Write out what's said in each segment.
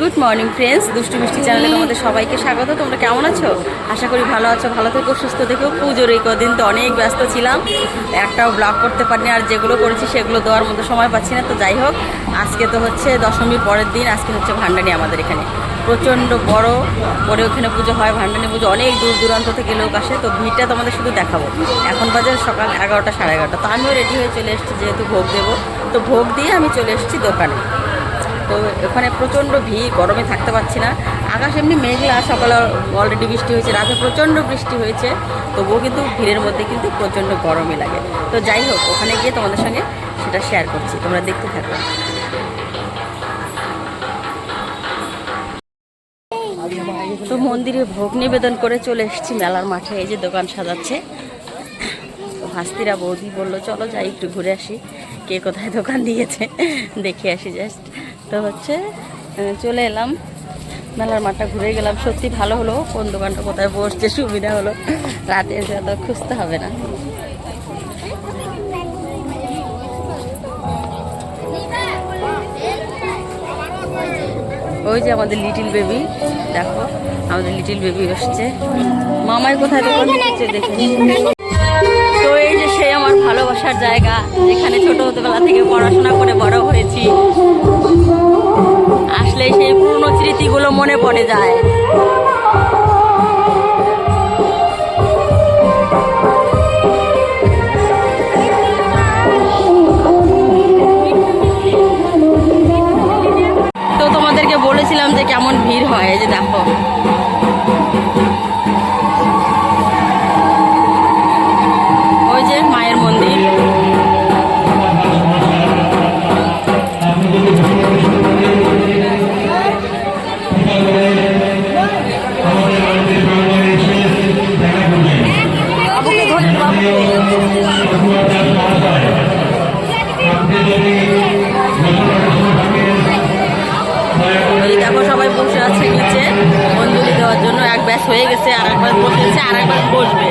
Good morning friends দুষ্টু মিষ্টি চ্যানেলে তোমাদের সবাইকে স্বাগত। তোমরা কেমন আছো? আশা করি ভালো আছো, ভালো থেকো, সুস্থ থেকো। পুজোর এই কদিন তো অনেক ব্যস্ত ছিলাম। একটাও ব্লগ করতে পারিনি, আর যেগুলো করেছি সেগুলো দেওয়ার মতো সময় পাচ্ছি না। তো যাই হোক, আজকে তো হচ্ছে দশমীর পরের দিন, আজকে হচ্ছে ভান্ডানি আমাদের এখানে। প্রচণ্ড বড় পরে ওখানে পুজো হয়, ভান্ডানি পুজো অনেক দূর দূরান্ত থেকে লোক আসে। তো ভিড়টা তোমাদের শুধু দেখাবো। এখন বাজে সকাল এগারোটা, সাড়ে এগারোটা। তো আমিও রেডি হয়ে চলে এসেছি, যেহেতু ভোগ দেবো। তো ভোগ দিয়ে আমি চলে এসেছি দোকানে। তো ওখানে প্রচণ্ড ভিড়, গরমে থাকতে পারছি না। আকাশ এমনি মেঘলা, সকালে অলরেডি বৃষ্টি হয়েছে, রাতে প্রচণ্ড বৃষ্টি হয়েছে, তবুও কিন্তু ভিড়ের মধ্যে কিন্তু প্রচণ্ড গরমই লাগে। তো যাই হোক, ওখানে গিয়ে তোমাদের সঙ্গে সেটা শেয়ার করছি, তোমরা দেখতে থাকো। তো মন্দিরে ভোগ নিবেদন করে চলে এসেছি, মেলার মাঠে এই যে দোকান সাজাচ্ছে। তো হাস্তিরা বৌদি বলল, চলো যাই, একটু ঘুরে আসি, কে কোথায় দোকান দিয়েছে, দেখে আসি জাস্ট তো হচ্ছে চলে এলাম। মেলার মাঠটা ঘুরে গেলাম। সত্যি ভালো হলো। কোন দোকানটা কোথায় বসছে, সুবিধা হলো। রাতে এসে তো খুঁজতে হবে না। ওই যে আমাদের লিটিল বেবি দেখো, আমাদের লিটিল বেবি এসছে। মামাই কোথায় দোকান দিচ্ছে দেখে তো এই যে সেই আমার ভালোবাসার জায়গা। যেখানে ছোট ছোটবেলা থেকে পড়াশোনা করে বড় হয়েছি। মনে পড়ে যায়। তো তোমাদেরকে বলেছিলাম যে কেমন ভিড় হয় যে দেখো। হয়ে গেছে আর একবার বসেছে আর একবার বসবে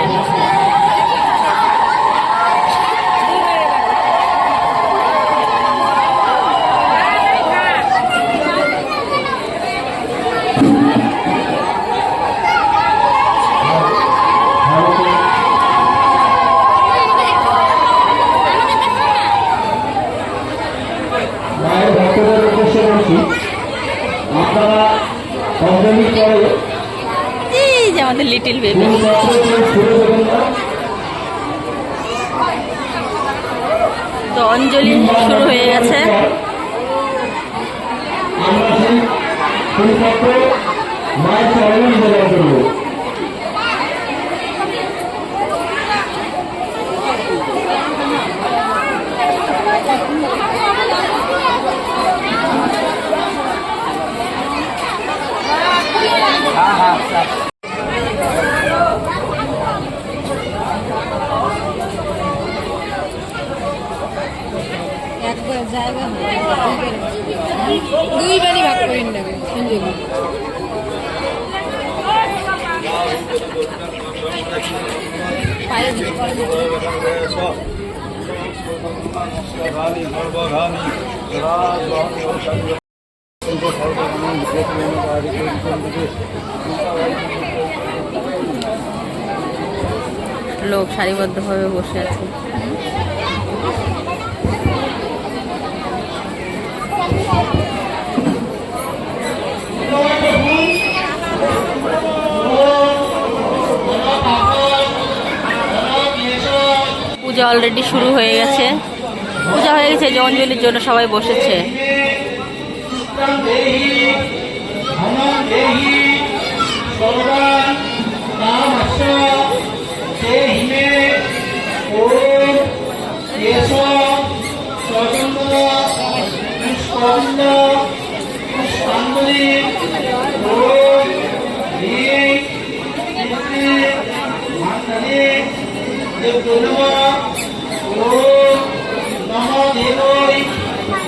মায়ের ভক্তদের উদ্দেশ্যে বলছি আপনারা পঞ্চমীর পরে এই যে আমাদের লিটিল বেবি তো অঞ্জলি শুরু হয়ে গেছে নিবেদন করব একবার জায়গা দুইবারই ভাগ করে নেবে লোক সারিবদ্ধভাবে বসে আছে। পূজা অলরেডি শুরু হয়ে গেছে। পূজা হয়ে গেছে যে অঞ্জলির জন্য সবাই বসেছে।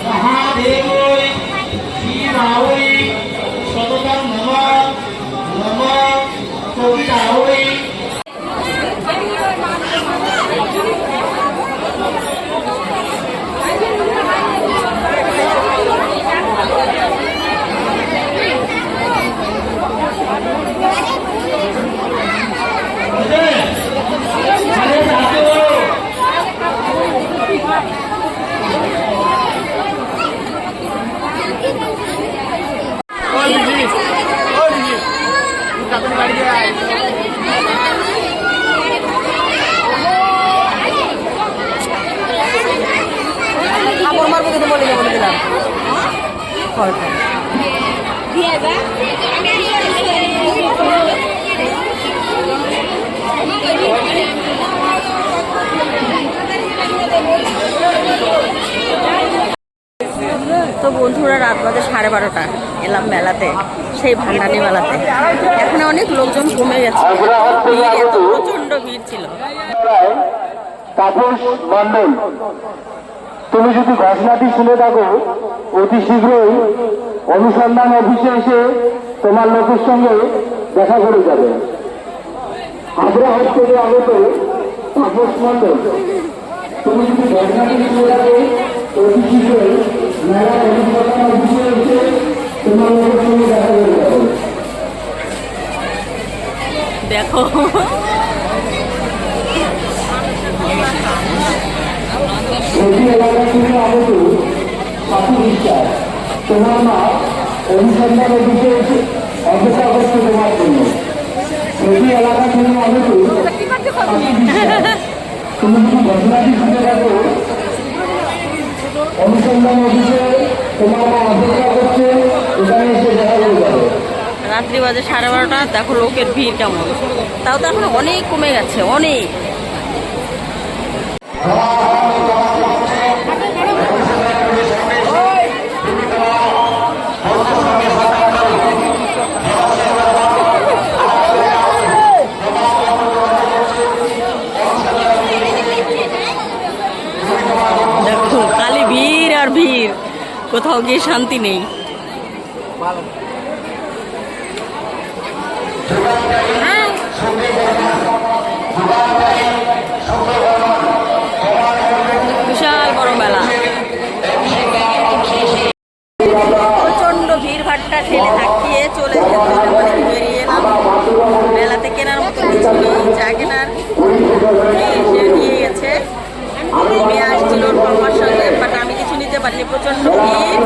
মহাদেবই শিবাই সততম নম নম Apa umur begitu boleh ya bilang? তো বন্ধুরা রাত বাজে সাড়ে বারোটা, এলাম মেলাতে, সেই ভান্ডানি মেলাতে। এখন অনেক লোকজন কমে গেছে। প্রচণ্ড ভিড় ছিল। তুমি যদি ঘটনাটি শুনে থাকো, অতি শীঘ্রই অনুসন্ধান অফিসে এসে তোমার লোকের সঙ্গে দেখা করে যাবে। আগ্রহ থেকে আগত তাপস মন্ডল তুমি যদি ঘটনাটি শুনে থাকো, অতি শীঘ্রই মেলা অনুসন্ধান অফিসে এসে তোমার সঙ্গে দেখা। করে যাবে দেখো প্রতি এলাকা থেকে আগত সাথী বিশ্বাস তোমার মা অনুসন্ধান অফিসে অপেক্ষা করছে তোমার জন্য এলাকা থেকে আগত বিশ্বাস তুমি যদি ঘটনাটি শুনে থাকো অনুসন্ধান অফিসে তোমার মা অপেক্ষা করছে এখানে এসে দেখা করে যাবে। রাত্রি বাজে সাড়ে বারোটা দেখো লোকের ভিড় কেমন। তাও তো এখন অনেক কমে গেছে অনেক। কোথাও গিয়ে শান্তি নেই। বিশাল বড় মেলা। প্রচণ্ড ভিড় ভাট্টা ঠেলে থাকিয়ে চলে মানে বেরিয়ে এলাম। মেলাতে কেনার মতো কিছু নেই, যা কেনার এই সে নিয়ে গেছে মেয়ে আসছিল ওর বাবার সঙ্গে বাট আমি নিতে প্রচণ্ড ভিড়।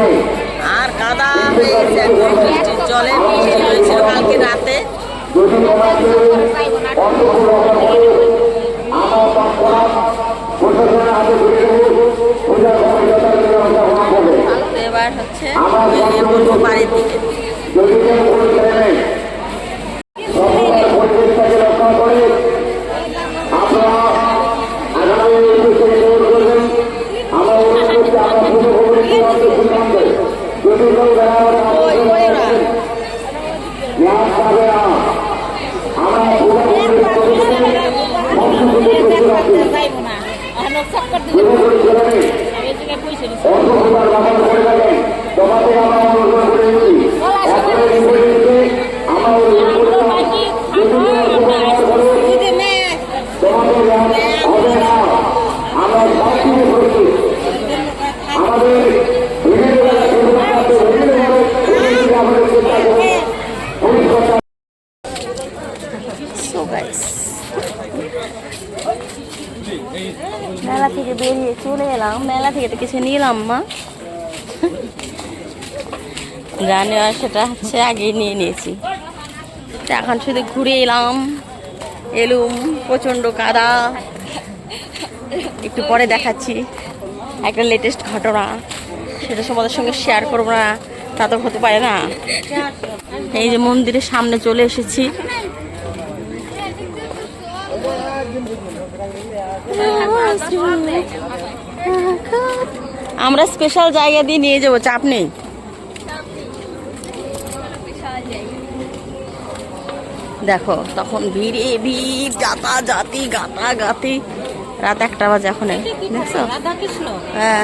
আর কাদা হয়ে একদম বৃষ্টির জলে বৃষ্টি হয়েছিল কালকে রাতে। এবার হচ্ছে বাড়ির দিকে। আমরা এলাম মেলা থেকে তো কিছু নিলাম মা যা নেওয়ার সেটা হচ্ছে আগে নিয়ে নিয়েছি এখন শুধু ঘুরে এলাম এলুম প্রচণ্ড কাদা একটু পরে দেখাচ্ছি একটা লেটেস্ট ঘটনা সেটা তোমাদের সঙ্গে শেয়ার করব না তা তো হতে পারে না এই যে মন্দিরের সামনে চলে এসেছি আমরা স্পেশাল জায়গা দিয়ে নিয়ে যাব চাপ নেই। দেখো তখন ভিড়ে ভিড় যাতা জাতি গাতা গাতি রাত একটা বাজে এখন দেখছ? হ্যাঁ।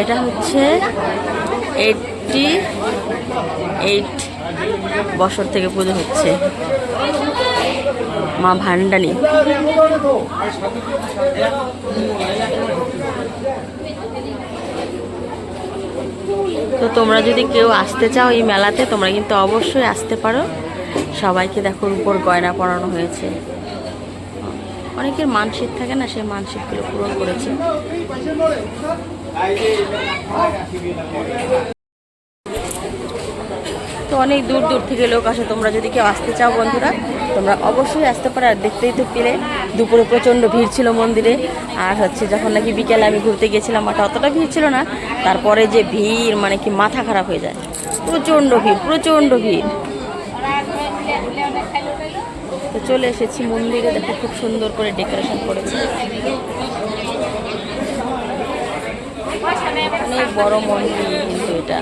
এটা হচ্ছে এইটটি এইট বছর থেকে পুজো হচ্ছে। মা ভান্ডানি। তো তোমরা যদি কেউ আসতে চাও এই মেলাতে, তোমরা কিন্তু অবশ্যই আসতে পারো। সবাইকে দেখো উপর গয়না পরানো হয়েছে। অনেকের মানসিক থাকে না, সেই মানসিকগুলো পূরণ করেছে। তো অনেক দূর দূর থেকে লোক আসে, তোমরা যদি কেউ আসতে চাও বন্ধুরা, তোমরা অবশ্যই আসতে পারো। আর দেখতেই তো পেলে, দুপুরে প্রচণ্ড ভিড় ছিল মন্দিরে। আর হচ্ছে যখন নাকি বিকেলে আমি ঘুরতে গেছিলাম মাঠে অতটা ভিড় ছিল না। তারপরে যে ভিড় মানে কি মাথা খারাপ হয়ে যায়। প্রচণ্ড ভিড় প্রচণ্ড ভিড়। তো চলে এসেছি মন্দিরে। দেখো খুব সুন্দর করে ডেকোরেশন করেছে। অনেক বড় মন্দির কিন্তু এটা।